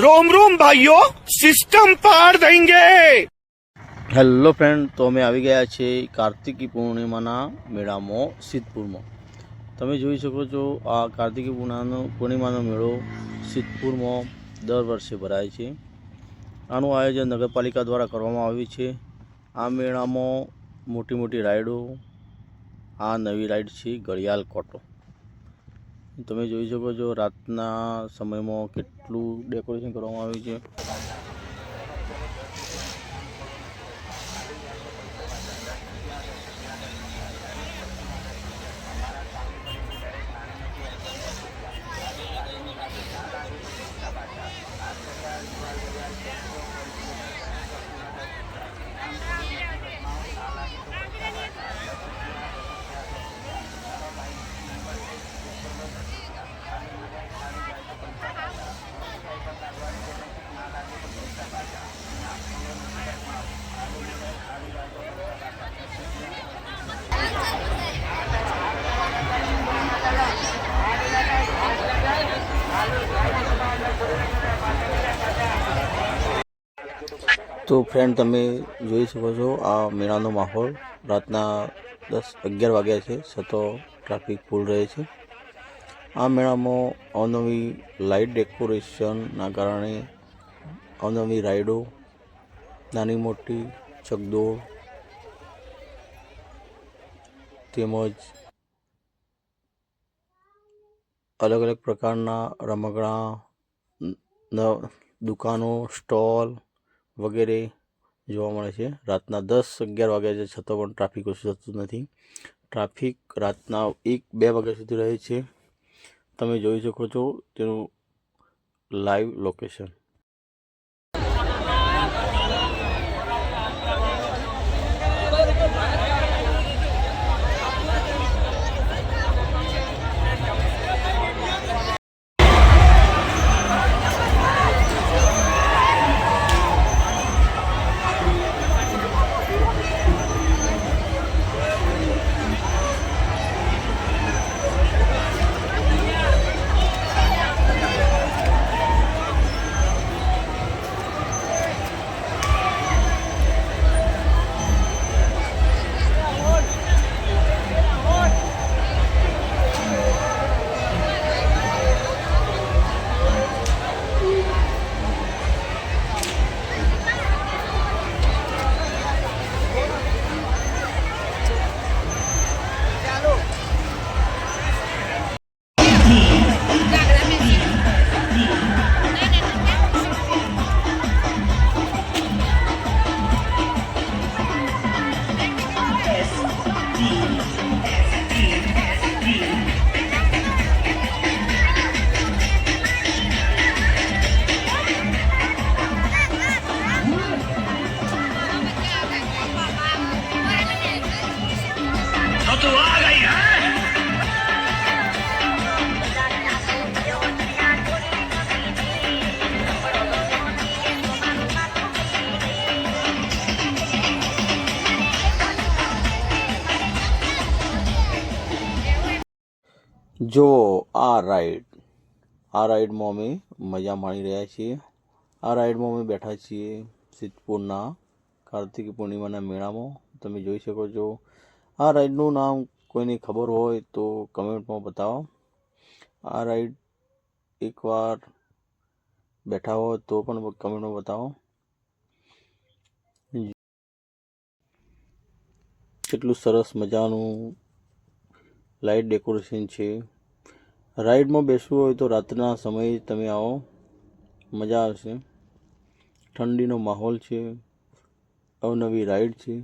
રોમ રોમ ભાઈઓ સિસ્ટમ પાર દેંગે hello friend તો અમે આવી ગયા છે કાર્તિકી પૂર્ણિમાના મેળામાં સિદ્ધપુરમાં તમે જોઈ શકો છો આ કાર્તિકી પૂર્ણિમાનો પૂર્ણિમાનો મેળો સિદ્ધપુરમાં દર વર્ષે ભરાય છે આનું આયોજન નગરપાલિકા દ્વારા કરવામાં આવ્યું છે આ મેળામાં મોટી મોટી રાઈડો આ નવી રાઈડ છે ઘડિયાળ કોટો તમે જોઈ શકો છો રાતના સમયમાં કેટલું ડેકોરેશન કરવામાં આવ્યું છે. તો ફ્રેન્ડ તમે જોઈ શકો છો આ મેળાનો માહોલ. રાતના દસ અગિયાર વાગ્યા છે છતો ટ્રાફિક ફૂલ રહે છે. આ મેળામાં અવનવી લાઇટ ડેકોરેશનના કારણે અવનવી રાઈડો નાની મોટી ચકદોડ તેમજ અલગ અલગ પ્રકારના રમકડા દુકાનો, સ્ટોલ વગેરે જોવા મળે છે. રાતના દસ અગિયાર વાગ્યા છે, છતાં પણ ટ્રાફિક ઓછું થતું નથી. ટ્રાફિક રાતના એક બે વાગ્યા સુધી રહે છે. તમે જોઈ શકો છો તેનું લાઈવ લોકેશન be જો આ રાઈડ આ રાઈડમાં અમે મજા માણી રહ્યા છીએ. આ રાઈડમાં અમે બેઠા છીએ સિદ્ધપુરના કાર્તિકી પૂર્ણિમાના મેળામાં. તમે જોઈ શકો છો. આ રાઈડનું નામ કોઈને ખબર હોય તો કમેન્ટમાં બતાવો. આ રાઈડ એકવાર બેઠા હોય તો પણ કમેન્ટમાં બતાવો. કેટલું સરસ મજાનું લાઇટ ડેકોરેશન છે. રાઈડમાં બેસવું હોય તો રાતના સમયે તમે આવો. મજા આવશે. ઠંડીનો માહોલ છે. અવનવી રાઈડ છે.